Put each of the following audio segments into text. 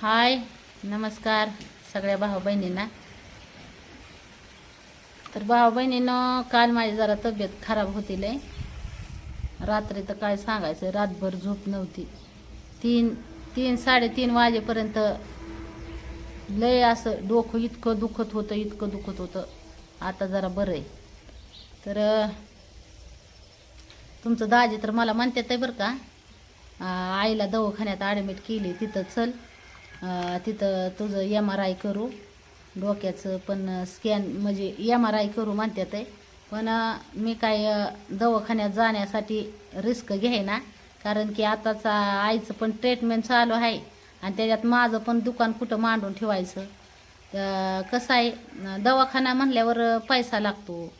हाय नमस्कार सगळ्या भाऊ बहिणींना. तर भाऊ बहिणीनं काल माझी जरा तब्येत खराब होती लय. रात्री तर काय सांगायचं रातभर झोप नव्हती. तीन तीन साडेतीन वाजेपर्यंत लय असं डोकं इतकं दुखत होतं इतकं दुखत होतं. आता जरा बरं आहे. तर तुमचं दाजी तर मला म्हणतात आहे बरं का आईला दवाखान्यात ॲडमिट केली तिथं चल. तिथं तुझं एम आर आय करू. डोक्याचं पण स्कॅन म्हणजे एम आर आय करू म्हणतात आहे पण मी काय दवाखान्यात जाण्यासाठी रिस्क ना कारण की आताचा आईचं पण ट्रीटमेंट चालू आहे. आणि त्याच्यात माझं पण दुकान कुठं मांडून ठेवायचं. तर कसं आहे दवाखाना म्हणल्यावर पैसा लागतो.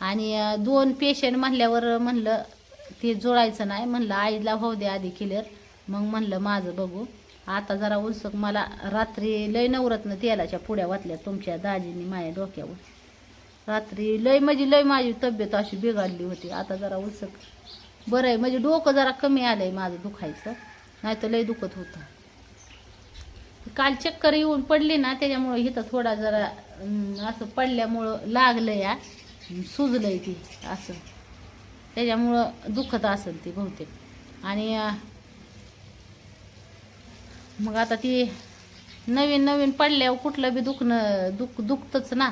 आणि दोन पेशंट म्हणल्यावर म्हणलं ते जोडायचं नाही. म्हणलं आईला होऊ दे आधी क्लिअर मग म्हणलं माझं बघू. आता जरा उत्सुक मला रात्री लय नवरत्न तेलाच्या पुड्या वाटल्या तुमच्या दाजीनी माझ्या डोक्यावर. रात्री लय म्हणजे लय माझी तब्येत अशी बिघडली होती. आता जरा उत्सुक बरं आहे म्हणजे डोकं जरा कमी आलंय माझं दुखायचं. नाही तर लय दुखत होतं. काल चक्कर येऊन पडली ना त्याच्यामुळं इथं थोडा जरा असं पडल्यामुळं लागलं या सुजलंय ती असं. त्याच्यामुळं दुखत असेल ती बहुतेक. आणि मग आता ती नवीन नवीन पडल्यावर कुठलं बी दुखणं दुख दुखतच ना.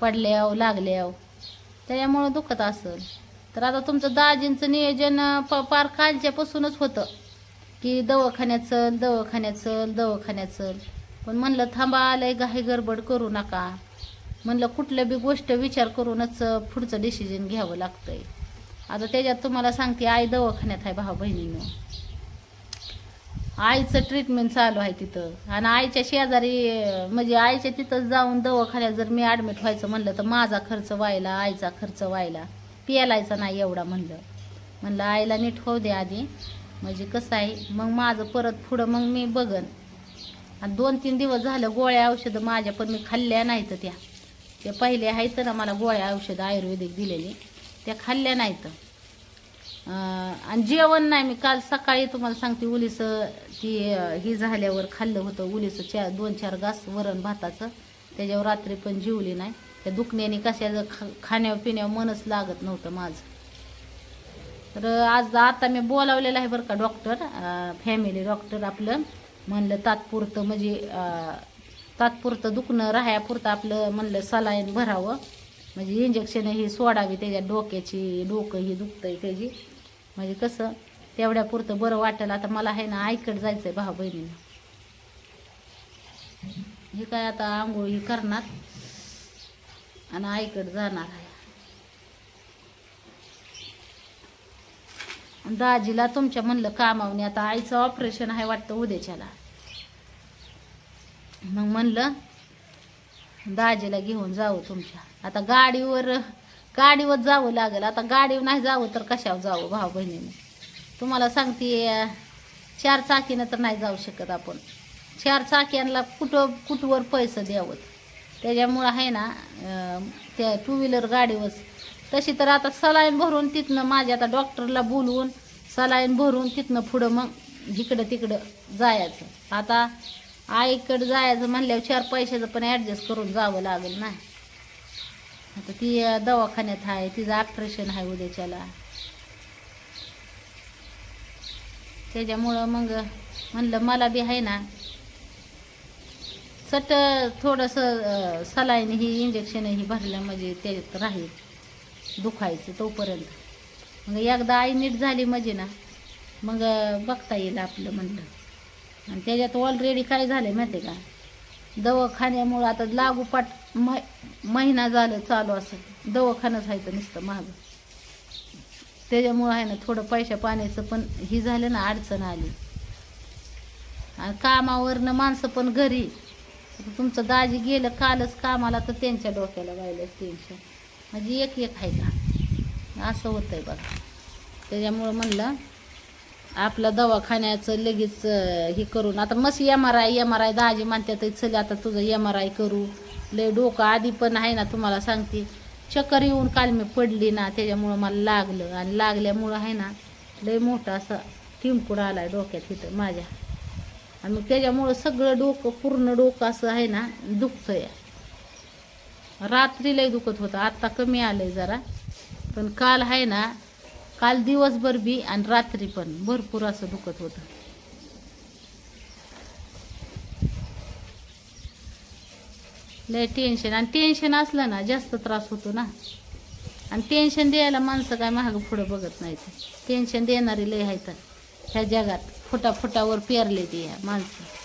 पडल्याव लागल्याव त्याच्यामुळं दुखत असेल. तर आता तुमचं दाजींचं नियोजन प पार कालच्यापासूनच होतं. की दवाखान्यात चल दवाखान्यात चल दवाखान्यात चल. पण म्हणलं थांबा आलंय घाई गडबड करू नका. म्हणलं कुठलं बी गोष्ट विचार करूनच पुढचं डिसिजन घ्यावं लागतंय. आता त्याच्यात तुम्हाला सांगते आई दवाखान्यात आहे भाऊ बहिणीनं आईचं ट्रीटमेंट चालू आहे तिथं. आणि आईच्या शेजारी म्हणजे आईच्या तिथं जाऊन दवाखान्यात जर मी ॲडमिट व्हायचं म्हणलं तर माझा खर्च व्हायला आईचा खर्च व्हायला. पियालायचा नाही एवढा म्हणलं. म्हणलं आईला नीट होऊ दे आधी. म्हणजे कसं आहे मग माझं परत पुढं मग मी बघन. आणि दोन तीन दिवस झालं गोळ्या औषधं माझ्या पण मी खाल्ल्या नाहीत त्या. त्या पहिल्या आहेत ना मला गोळ्या औषधं आयुर्वेदिक दिलेली. त्या खाल्ल्या नाहीत. आणि जेवण नाही मी काल सकाळी तुम्हाला सांगते उलीचं ती ही झाल्यावर खाल्लं होतं उलीचं चार दोन चार घास वरण भाताचं त्याच्यावर रात्री पण जेवली नाही. त्या दुखण्याने कशाचं खा खाण्यावर पिण्यावर मनच लागत नव्हतं माझं. तर आज आता मी बोलावलेलं आहे बरं का डॉक्टर फॅमिली डॉक्टर आपलं. म्हणलं तात्पुरतं म्हणजे तात्पुरतं दुखणं राहायापुरतं आपलं म्हणलं सलाईन भरावं. म्हणजे इंजेक्शन ही सोडावी त्याच्या डोक्याची डोकं ही दुखतं आहे त्याची. म्हणजे कसं तेवढ्यापुरतं बरं वाटेल आता मला आहे ना आईकडे जायचं आहे भाऊ बहिणीनं. हे काय आता आंघोळ ही करणार? आणि आईकडे जाणार आहे. दाजीला तुमच्या म्हणलं कामावणे आता आईचं ऑपरेशन आहे वाटतं उद्याच्याला. मग म्हणलं दाजीला घेऊन जाऊ तुमच्या. आता गाडीवर गाडीवर जावं लागेल. आता गाडीवर नाही जावं तर कशावर जावं भाऊ बहिणीने? तुम्हाला सांगते चार चाकीनं तर नाही जाऊ शकत आपण. चार चाक्यांना कुठं कुठवर पैसे द्यावं? त्याच्यामुळं आहे ना त्या टू व्हीलर गाडीवर. तशी तर आता सलाईन भरून तिथनं माझ्या आता डॉक्टरला बोलवून सलाईन भरून तिथनं पुढं मग इकडं तिकडं जायचं. आता आईकडं जायचं म्हणल्यावर चार पैशाचं पण ॲडजस्ट करून जावं लागेल ना. आता ती दवाखान्यात आहे तिचं ऑपरेशन आहे उद्याच्याला. त्याच्यामुळं मग म्हणलं मला बी आहे ना सट थोडंसं सलाईन ही इंजेक्शन ही भरलं म्हणजे त्याच्यात राहील दुखायचं तोपर्यंत. मग एकदा आई नीट झाली म्हणजे ना मग बघता येईल आपलं म्हणलं. आणि त्याच्यात ऑलरेडी काय झालं माहिती आहे का? दवाखान्यामुळं आता लागोपाठ मै महिना झालं चालू असं. दवाखानंच आहे तर नुसतं महाग. त्याच्यामुळं आहे ना थोडं पैशा पाण्याचं पण ही झालं ना अडचण आली. आणि कामावरनं माणसं पण घरी. तुमचं दाजी गेलं कालच कामाला तर त्यांच्या डोक्याला व्हायला टेन्शन म्हणजे एक एक आहे का? असं होतंय बघा. त्याच्यामुळं म्हणलं आपलं दवाखान्याचं लगेच हे करून. आता मस्त M R I M R I दाजी म्हणतात चल आता तुझं एम आर आय करू. लय डोकं आधी पण आहे ना तुम्हाला सांगते. चक्कर येऊन काल मी पडली ना त्याच्यामुळं मला लागलं. आणि लागल्यामुळं आहे ना लय मोठा असा टिमकुड आला डोक्यात तिथं माझ्या. आणि मग त्याच्यामुळं सगळं डोकं पूर्ण डोकं असं आहे ना दुखतंय. रात्री लय दुखत होतं. आत्ता कमी आलं जरा. पण काल आहे ना काल दिवसभर बी आणि रात्री पण भरपूर असं दुखत होतं. लय टेन्शन आणि टेन्शन असलं ना जास्त त्रास होतो ना. आणि टेन्शन द्यायला माणसं काय महाग पुढं बघत नाहीत. टेन्शन देणारी लय आहेत. ह्या जगात फुटा फुटावर पेरले ते ह्या माणसं.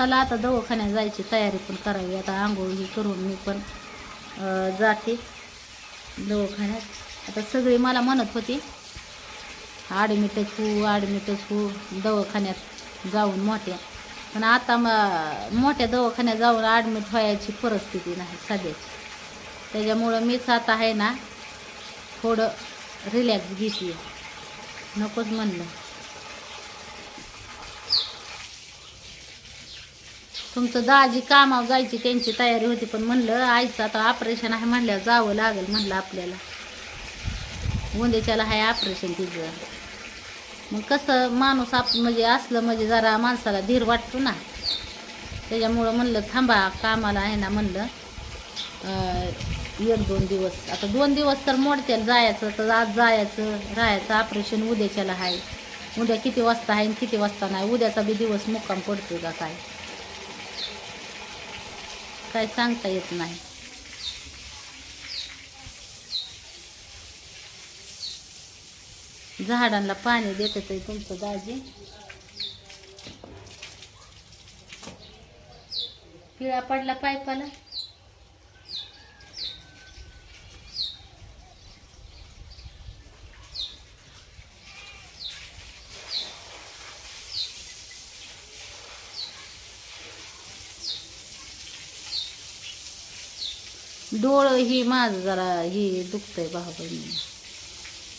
चला आता दवाखान्यात जायची तयारी पण करावी. आता आंघोळी करून मी पण जाते दवाखान्यात. आता सगळी मला म्हणत होती ॲडमिटच हो आडमिटच हो दवाखान्यात जाऊन मोठ्या. पण आता म- मोठ्या दवाखान्यात जाऊन ॲडमिट व्हायची परिस्थिती नाही सध्याची. त्याच्यामुळं मीच आता आहे ना थोडं रिलॅक्स घेते नकोच म्हणलं तुमचं दाजी कामावर जायची त्यांची तयारी होती पण म्हणलं आईचं आता ऑपरेशन आहे म्हणल्यावर जावं लागेल म्हणलं आपल्याला. गोंदेच्याला आहे ऑपरेशन तिचं. मग कसं माणूस आप म्हणजे असलं म्हणजे जरा माणसाला धीर वाटतो ना. त्याच्यामुळं म्हणलं थांबा कामाला आहे ना म्हणलं एक दोन दिवस. आता दोन दिवस तर मोडत्याला जायचं तर आज जायचं राहायचं ऑपरेशन उद्याच्याला आहे उद्या किती वाजता आहे आणि किती वाजता नाही उद्याचा बी दिवस मुक्काम पडतो का काय? काय सांगता येत नाही. झाडांना पाणी देत आहे तुमचं दाजी. पिळा पडला पायपाला? डोळ ही माझं जरा ही दुखतंय भाऊ बहिणी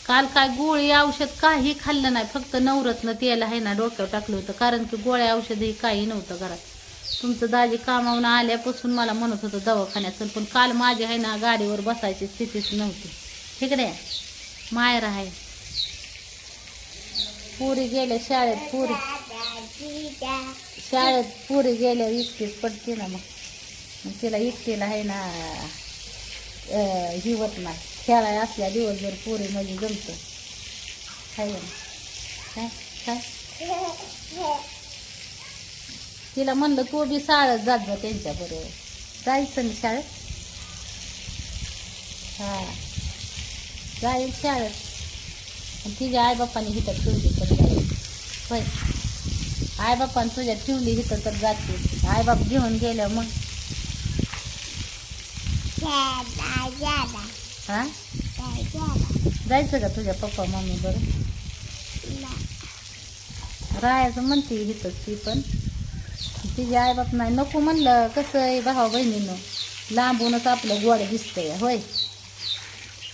काल काय गोळी औषध काही खाल्लं नाही फक्त नवरत्न तेल आहे ना डोक्यावर टाकलं होतं. कारण की गोळ्या औषध ही काही नव्हतं घरात. तुमचं दाजी कामावून आल्यापासून मला म्हणत होतं दवाखान्यात पण काल माझी आहे ना गाडीवर बसायची स्थितीच नव्हती. तिकडे मायर आहे. पुरी गेल्या शाळेत पुरी. शाळेत पुरी गेल्या एकटीच पडते ना मग. मग तिला एकटीला आहे ना अं, नाही. खेळाय असल्या दिवसभर पोरी म्हणजे जमतं. काय काय? काय? तिला म्हणलं तू बी शाळेत जात जा त्यांच्याबरोबर. जायचं ना शाळेत? हा. जाईल शाळेत. तिच्या आईबापाने हिथं ठेवली तर जाईल. होय. आईबापाने तुझ्या ठेवली हिथं तर जाते आईबाप घेऊन गेल्या मग? हा? जायचं का तुझ्या पप्पा मम्मी बरं? राहायचं म्हणते इथंच ती पण. तिचे आईबाप नाही. नको म्हणलं कसं आहे भावा बहिणीनं? लांबूनच आपलं गोड दिसतंय होय?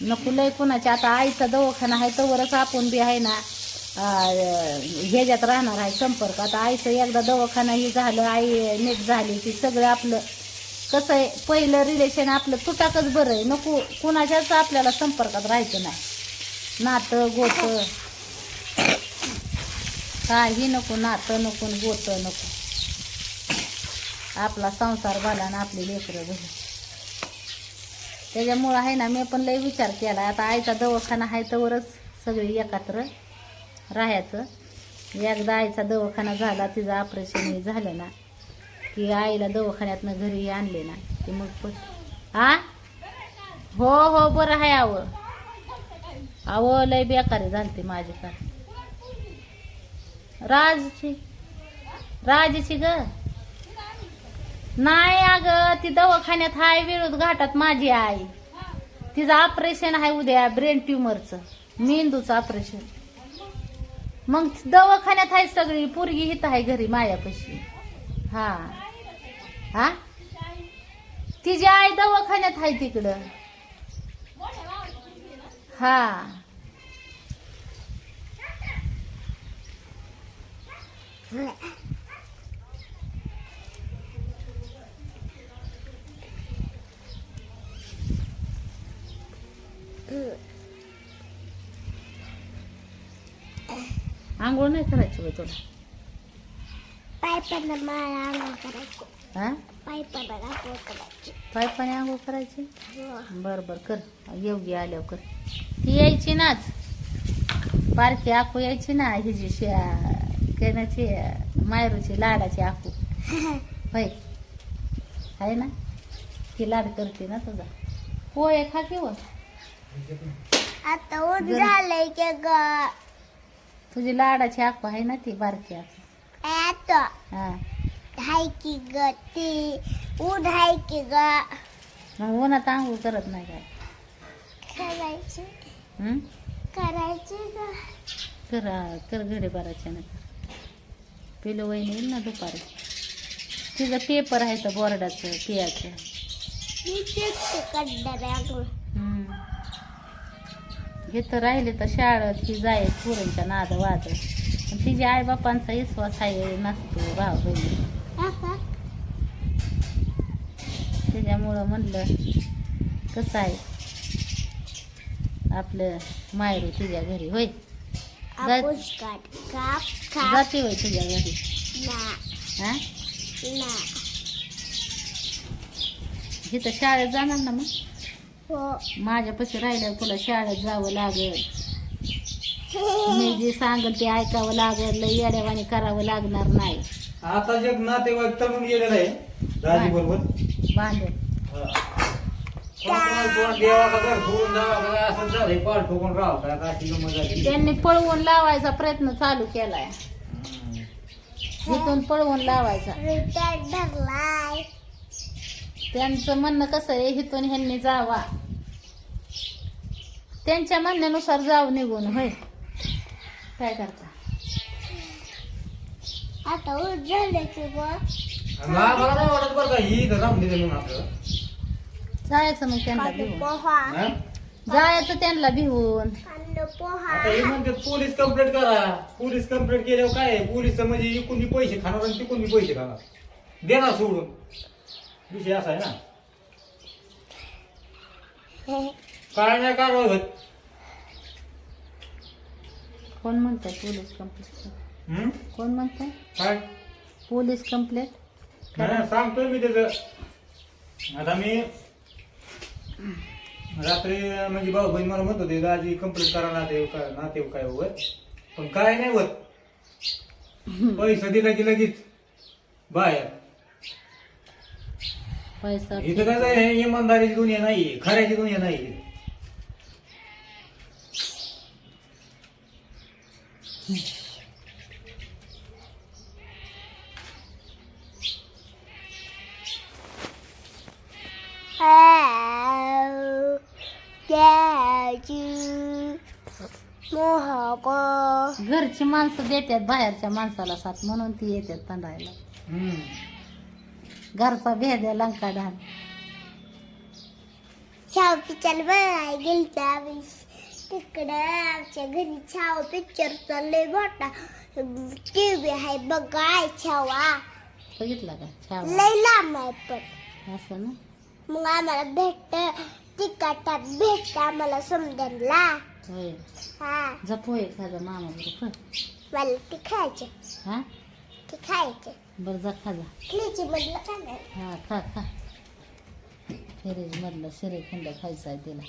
नको लय कोणाच्या. आता आईचा दवाखाना आहे तवरच आपण बी आहे ना ह्याच्यात राहणार आहे संपर्क. आता आईचं एकदा दवाखाना ही झालं आई नीट झाली की सगळं आपलं कसं आहे पहिलं रिलेशन आपलं तुटाकच बरं आहे. नको कुणाच्याच आपल्याला संपर्कात राहायचं नाही. नातं गोत. काही नको नातं नको न गोत नको. आपला संसार बाला आणि आपली लेकरं झाली. त्याच्यामुळं आहे ना मी पण लय विचार केला. आता आईचा दवाखाना आहे तवरच सगळी एकत्र राहायचं. एकदा आईचा दवाखाना झाला तिचं ऑपरेशनही झालं ना की आईला दवाखान्यातनं घरी आणले ना की मग आ? हा हो हो बरं आहे आव. आव लय बेकारी झालते माझी का राजची राजची ग. नाही अगं ती दवाखान्यात हाय विरोध घाटात माझी आई. तिचं ऑपरेशन आहे उद्या ब्रेन ट्युमरचं मेंदूचं ऑपरेशन मग दवाखान्यात आहे सगळी पोरगी हित आहे घरी मायापाशी. हा. हा? तिची आई दवाखान्यात आहे तिकडं. हा. आंघोळ नाही करायची तुला. पाय पण मला आंघोळ करायचं. हा? पायपानं आंघोळ करायची. पायपाने आंघोळ करायची? हो. बर बर कर. योगी आल्यावर कर. ती यायची नाच. पारखी आखू यायची ना शिया केनाची मायरूची लाडाची आखू. होय. आहे ना? ती लाड करते ना तुझा. पोहे खा किंवा आता ऊन जरा- झालंय की ग. तुझी लाडाची आखू आहे ना ती बारकी आखू. हा. हाय की ग ती ऊन हाय की ग. मग उन्हात आंघोळ करत नाही काय? करायची हं? करायची ग. कर कर घडे बाराच्या नंतर पिलो वहिनी येईल ना दुपारी. तिचं पेपर आहे तर बोर्डाचं पियाचं मी तेच करणार आहे हम्म. हे. तर राहिले तर शाळेत ती जाय पुरणच्या नाद वाद पण तिच्या आईबापांचा विश्वास आहे नसतो भाव बहिणी. त्याच्यामुळं म्हणलं कसं आहे? आपलं मायरू तुझ्या घरी होय? जात- होय तुझ्या घरी? हा? इथं शाळेत जाणार ना मग? हो. माझ्यापाशी राहिल्यावर तुला शाळेत जावं लागेल. मी जे सांगेल ते ऐकावं लागेल. येड्यावानी करावं लागणार नाही. आता जग नातेवाईक तरुण गेलेलं आहे दाजी बरोबर. बांधून देवाचा घर सोडून जावा का असं झालंय पाल ठोकून राहावं का आता अशी गंमत झाली. त्यांनी पळवून लावायचा प्रयत्न चालू केलाय. हम्म. इथून पळवून लावायचा. त्यांचं म्हणणं कसं आहे इथून ह्यांनी जावा. त्यांच्या म्हणण्यानुसार जाऊ निघून होय. काय करता? आता की नाही वाटत बरं का ही इथं राहून दिले म्हणून आपलं जायचं मग त्यांना भिवून पोहा. हा? जायचं त्यांना भिवून पोहा. आता हे म्हणतात पोलीस कंप्लेंट करा. पोलीस कंप्लेंट केल्यावर काय आहे? पोलीस म्हणजे इकून बी पैसे खाणार आणि तिकून बी पैसे खाणार. देणार सोडून. विषय असा आहे ना. काय नाही कारवाई होत. कोण म्हणताय पोलीस कंप्लेंट? हम्म? कोण म्हणताय? काय? Police complaint? नाही, सांगतोय मी त्याच. आता मी रात्री म्हणजे भाऊ बहीण मला म्हणत होते दाजी कंप्लीट करा नाते काय नाते काय वगैरे पण काय नाही होत. पैसा दिला की लगेच बाहेर. पैसा इथं काय आहे, हे इमानदारीची दुनिया नाही खऱ्याची दुनिया नाही मोहक. घरची माणसं देतात बाहेरच्या माणसाला साथ म्हणून ती येतात तांडायला. हम्म. घरचा भेद आहे लंका ढाल छाव पिक्चर बघायला गेलतो आम्ही तिकडं आमच्या घरी छाव पिक्चर चाललंय मोठा. टीव्ही आहे बघाय छावा बघितला का? छावा लय लांब आहे पण. असं ना? मग आम्हाला भेटत. तिकटात भेटत आम्हाला समजायला होय. हा. जप होय खाजा मामा बरोबर मला ते खायचे. हा? ते खायचे. बरं जा खाजा फ्रीज मधलं खाणार. हा खा खा. फ्रीज मधलं श्रीखंड खायचा आहे तिला.